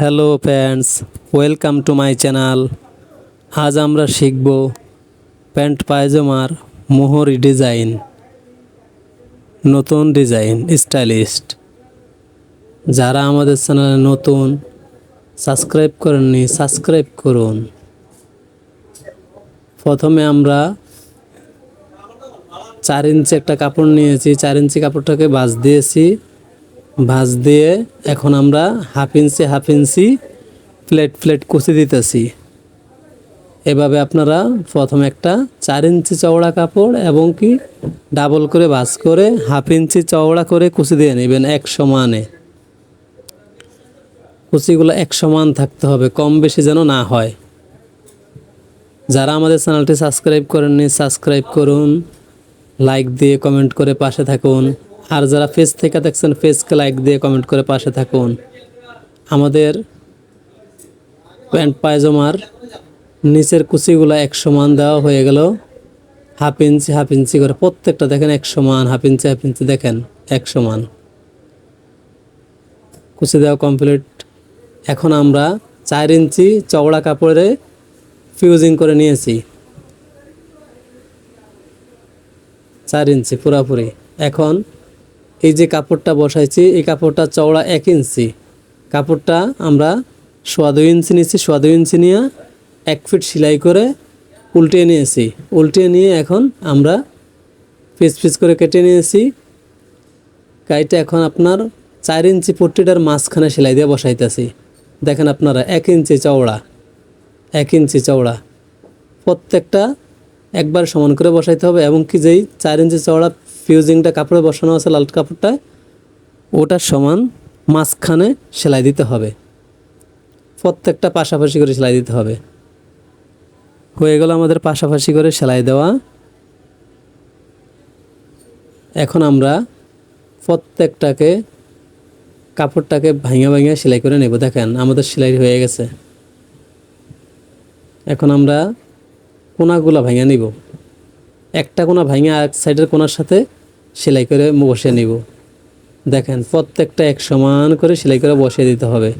Hello friends, welcome to my channel. আজ আমরা শিখব প্যান্ট পায়জামার মোহরি ডিজাইন, নতুন ডিজাইন, স্টাইলিস্ট। যারা আমাদের চ্যানেলে নতুন, সাবস্ক্রাইব করেননি, সাবস্ক্রাইব করুন। প্রথমে আমরা চার ইঞ্চি একটা কাপড় নিয়েছি, চার ইঞ্চি কাপড়টাকে ভাঁজ দিয়েছি। ভাঁজ দিয়ে এখন আমরা half inch half inch plate plate কুচি দিতেছি। এভাবে আপনারা প্রথমে একটা চার ইঞ্চি চওড়া কাপড় এবং কি ডাবল করে ভাঁজ করে হাফ ইঞ্চি চওড়া করে কুচি দিয়ে নেবেন এক সমানে। কুচিগুলো এক সমান থাকতে হবে, কম বেশি যেন না হয়। যারা আমাদের চ্যানেলটি সাবস্ক্রাইব করেননি, সাবস্ক্রাইব করুন, লাইক দিয়ে কমেন্ট করে পাশে থাকুন। আর যারা ফেস থেকে দেখছেন ফেসকে লাইক দিয়ে কমেন্ট করে পাশে থাকুন। আমাদের প্যান্ট পায়জামার নিচের কুচিগুলো এক সমান দেওয়া হয়ে গেল। হাফ ইঞ্চি হাফ ইঞ্চি করে প্রত্যেকটা দেখেন এক সমান হাফ ইঞ্চি হাফ ইঞ্চি দেখেন, এক সমান। কুচি দেওয়া কমপ্লিট এখন আমরা চার ইঞ্চি চওড়া কাপড়ে ফিউজিং করে নিয়েছি। চার ইঞ্চি পুরাপুরি। এখন এই যে কাপড়টা বসাইছি, এই কাপড়টা চওড়া এক ইঞ্চি। কাপড়টা আমরা সোয়া দুই ইঞ্চি নিয়েছি, সোয়া দুই ইঞ্চি নিয়ে এক ফিট সেলাই করে উল্টিয়ে নিয়েছি। উল্টিয়ে নিয়ে এখন আমরা পিস পিস করে কেটে নিয়েছি। কাইটা এখন আপনার চার ইঞ্চি পট্টিটার মাঝখানে সেলাই দিয়ে বসাইতেছি। দেখেন আপনারা, এক ইঞ্চি চওড়া, এক ইঞ্চি চওড়া। প্রত্যেকটা একবার সমান করে বসাইতে হবে এবং কি যেই চার ইঞ্চি চওড়া ফিউজিংটা কাপড়ে বসানো আছে লাল কাপড়টা ওটার সমান মাঝখানে সেলাই দিতে হবে। প্রত্যেকটা পাশাপাশি করে সেলাই দিতে হবে। হয়ে গেল আমাদের পাশাপাশি করে সেলাই দেওয়া। এখন আমরা প্রত্যেকটাকে কাপড়টাকে ভাঙা ভাঙা সেলাই করে নেব। দেখেন, আমাদের সেলাই হয়ে গেছে। এখন আমরা কোনাগুলো ভাঙা নিব। একটা কোনা ভাঙা এক সাইডের কোনার সাথে সেলাই করে বসে নিব। দেখেন, প্রত্যেকটা এক সমান করে সেলাই করে বসিয়ে দিতে হবে।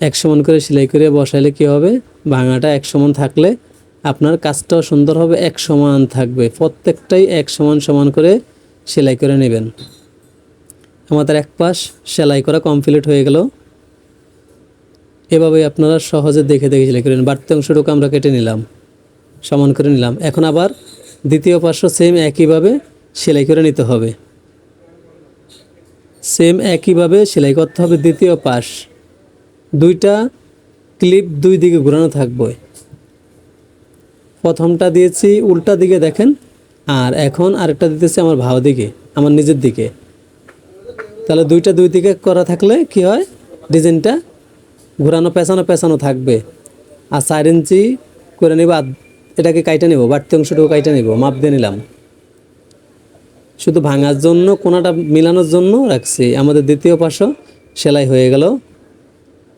এক সমান করে সেলাই করে বসাইলে কি হবে? ভাঙাটা এক সমান থাকলে আপনার কাজটাও সুন্দর হবে, এক সমান থাকবে। প্রত্যেকটাই এক সমান সমান করে সেলাই করে নেবেন। আমাদের এক পাশ সেলাই করা কমপ্লিট হয়ে গেল। এভাবে আপনারা সহজে দেখে দেখে সেলাই করেন বাড়তি অংশটুকু আমরা কেটে নিলাম। সমান করে নিলাম। এখন আবার দ্বিতীয় পাশও সেম একইভাবে সেলাই করে নিতে হবে। সেম একইভাবে সেলাই করতে হবে দ্বিতীয় পাশ দুইটা ক্লিপ দুই দিকে ঘোরানো থাকবে। প্রথমটা দিয়েছি উল্টা দিকে দেখেন, আর এখন আরেকটা দিতেছি আমার ভাও দিকে, আমার নিজের দিকে। তাহলে দুইটা দুই দিকে করা থাকলে কি হয়? ডিজাইনটা ঘোরানো পেঁচানো পেঁচানো থাকবে। আর চার ইঞ্চি করে নিব এটাকে কাইটা নেব, বাড়তি অংশটুকু কাইটা নেব, মাপ দিয়ে নিলাম। শুধু ভাঙার জন্য, কোনাটা মিলানোর জন্য রাখছি। আমাদের দ্বিতীয় পাশও সেলাই হয়ে গেল।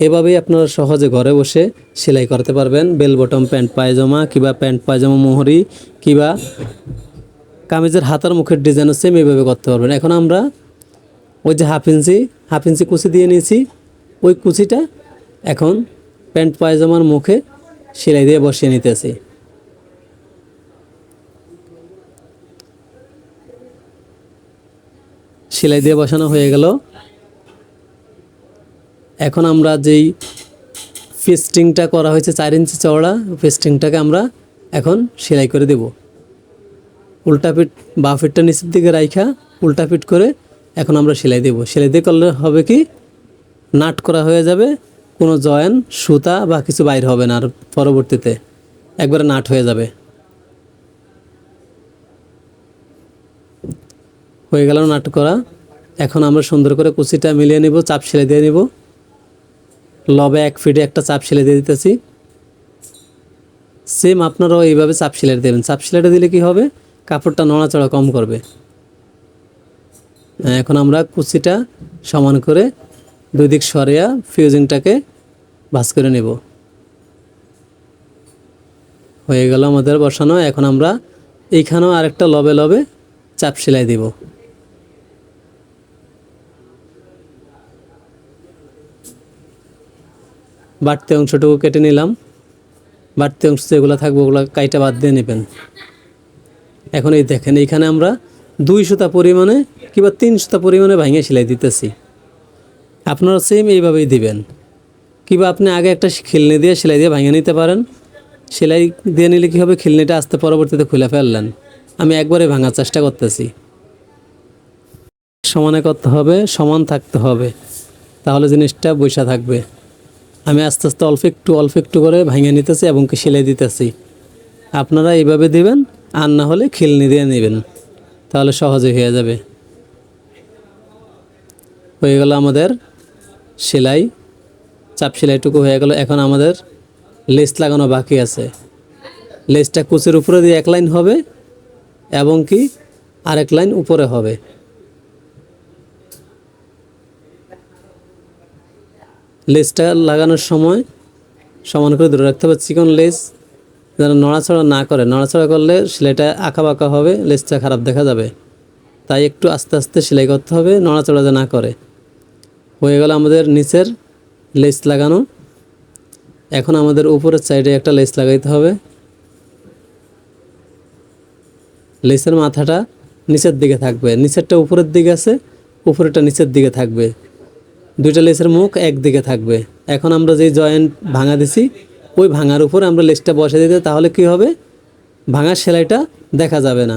এভাবেই আপনারা সহজে ঘরে বসে সেলাই করতে পারবেন। বেল বটম, প্যান্ট, পায়জামা, কিবা প্যান্ট, পায়জামা, মোহরি, কিবা কামিজের হাতার মুখের ডিজাইনও সেম এইভাবে করতে পারবেন। এখন আমরা ওই যে হাফ ইঞ্চি হাফ ইঞ্চি কুচি দিয়ে নিয়েছি। ওই কুচিটা এখন প্যান্ট, পায়জামার মুখে সেলাই দিয়ে বসিয়ে নিতেছি। সেলাই দিয়ে বসানো হয়ে গেল। এখন আমরা যেই ফেস্টিংটা করা হয়েছে চার ইঞ্চি চওড়া ফেস্টিংটাকে আমরা এখন সেলাই করে দেব। উল্টা পিঠ, বা ফিটটা নিচের দিকে রাইখা, উল্টা পিঠ করে এখন আমরা সেলাই দেব। সেলাই দিয়ে করলে হবে কি? নাট করা হয়ে যাবে, কোনো জয়েন, সুতা বা কিছু বাইর হবে না আর পরবর্তীতে। একবারে নাট হয়ে যাবে। হয়ে গেল নাট করা। এখন আমরা সুন্দর করে কুচিটা মিলিয়ে নিব, চাপ সেলাই দিয়ে নিব। লবে এক ফিটে একটা চাপ সেলাই দিয়ে দিতেছি। সেম আপনারাও এইভাবে চাপ সেলাই দেবেন। চাপ সেলাইটা দিলে কি হবে? কাপড়টা নড়াচড়া কম করবে। এখন আমরা কুচিটা সমান করে দুই দিক সরিয়া ফিউজিংটাকে ভাজ করে নেব। হয়ে গেল আমাদের বসানো। এখন আমরা এইখানেও আরেকটা লবে লবে চাপ সেলাই দিব। বাড়তি অংশটুকু কেটে নিলাম। বাড়তি অংশ যেগুলো থাকবে, ওগুলো কাইটা বাদ দিয়ে নেবেন। এখন এই দেখেন, এইখানে আমরা দুই সুতা পরিমাণে কিংবা তিন সুতা পরিমাণে ভাঙে সেলাই দিতেছি। আপনারা সেম এইভাবেই দিবেন। কিংবা আপনি আগে একটা খিলনি দিয়ে সেলাই দিয়ে ভাঙে নিতে পারেন। সেলাই দিয়ে নিলে কী হবে? খিলনিটা আসতে পরবর্তীতে খুলে ফেললেন। আমি একবারে ভাঙার চেষ্টা করতেছি। সমানে করতে হবে, সমান থাকতে হবে। তাহলে জিনিসটা বৈশা থাকবে। আমি আস্তে আস্তে অল্প একটু অল্প একটু করে ভাঙে নিতেছি এবং কি সেলাই দিতেছি। আপনারা এইভাবে দিবেন, আর না হলে খিলনি দিয়ে নেবেন। তাহলে সহজে হয়ে যাবে। হয়ে গেল আমাদের সেলাই। চাপ সেলাইটুকু হয়ে গেল। এখন আমাদের লেস লাগানো বাকি আছে। লেসটা কুচের উপরে দিয়ে এক লাইন হবে এবং কি আরেক লাইন উপরে হবে। লেসটা লাগানোর সময় সমান করে ধরে রাখতে হবে চিকন লেস যেন নড়াচড়া না করে। নড়াচড়া করলে সেলাইটা আঁকা বাঁকা হবে লেসটা খারাপ দেখা যাবে। তাই একটু আস্তে আস্তে সেলাই করতে হবে, নড়াচড়া যে না করে। হয়ে গেল আমাদের নিচের লেস লাগানো। এখন আমাদের উপরের সাইডে একটা লেস লাগাইতে হবে। লেসের মাথাটা নিচের দিকে থাকবে। নিচেরটা উপরের দিকে আছে, উপরেরটা নিচের দিকে থাকবে। দুইটা লেসের মুখ একদিকে থাকবে। এখন আমরা যে জয়েন্ট ভাঙা দিছি, ওই ভাঙার উপর আমরা লেসটা বসে দিতে, তাহলে কি হবে? ভাঙার সেলাইটা দেখা যাবে না।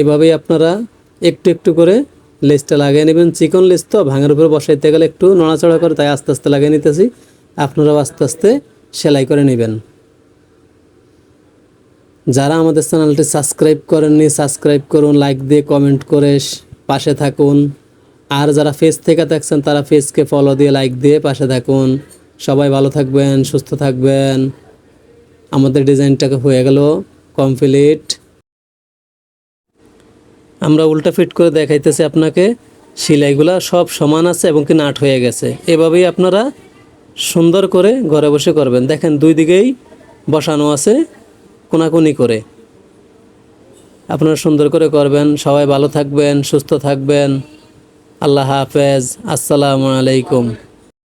এভাবেই আপনারা একটু একটু করে লেসটা লাগিয়ে নেবেন। চিকন লেস তো, ভাঙার উপরে বসাইতে গেলে একটু নড়াচড়া করে, তাই আস্তে আস্তে লাগিয়ে নিতেছি। আপনারাও আস্তে আস্তে সেলাই করে নেবেন। যারা আমাদের চ্যানেলটি সাবস্ক্রাইব করেননি, সাবস্ক্রাইব করুন লাইক দিয়ে কমেন্ট করে পাশে থাকুন। আর যারা ফেস থেকে দেখছেন, তারা ফেসকে ফলো দিয়ে লাইক দিয়ে পাশে থাকুন। সবাই ভালো থাকবেন, সুস্থ থাকবেন। আমাদের ডিজাইনটাকে হয়ে গেল কমপ্লিট আমরা উল্টা ফিট করে দেখাইতেছি আপনাকে। সেলাইগুলা সব সমান আছে এবং কি নাট হয়ে গেছে। এভাবেই আপনারা সুন্দর করে ঘরে বসে করবেন। দেখেন দুই দিকেই বসানো আছে। কোনাকুনি করে। আপনারা সুন্দর করে করবেন। সবাই ভালো থাকবেন, সুস্থ থাকবেন। আল্লাহ হাফেজ। আসসালামু আলাইকুম।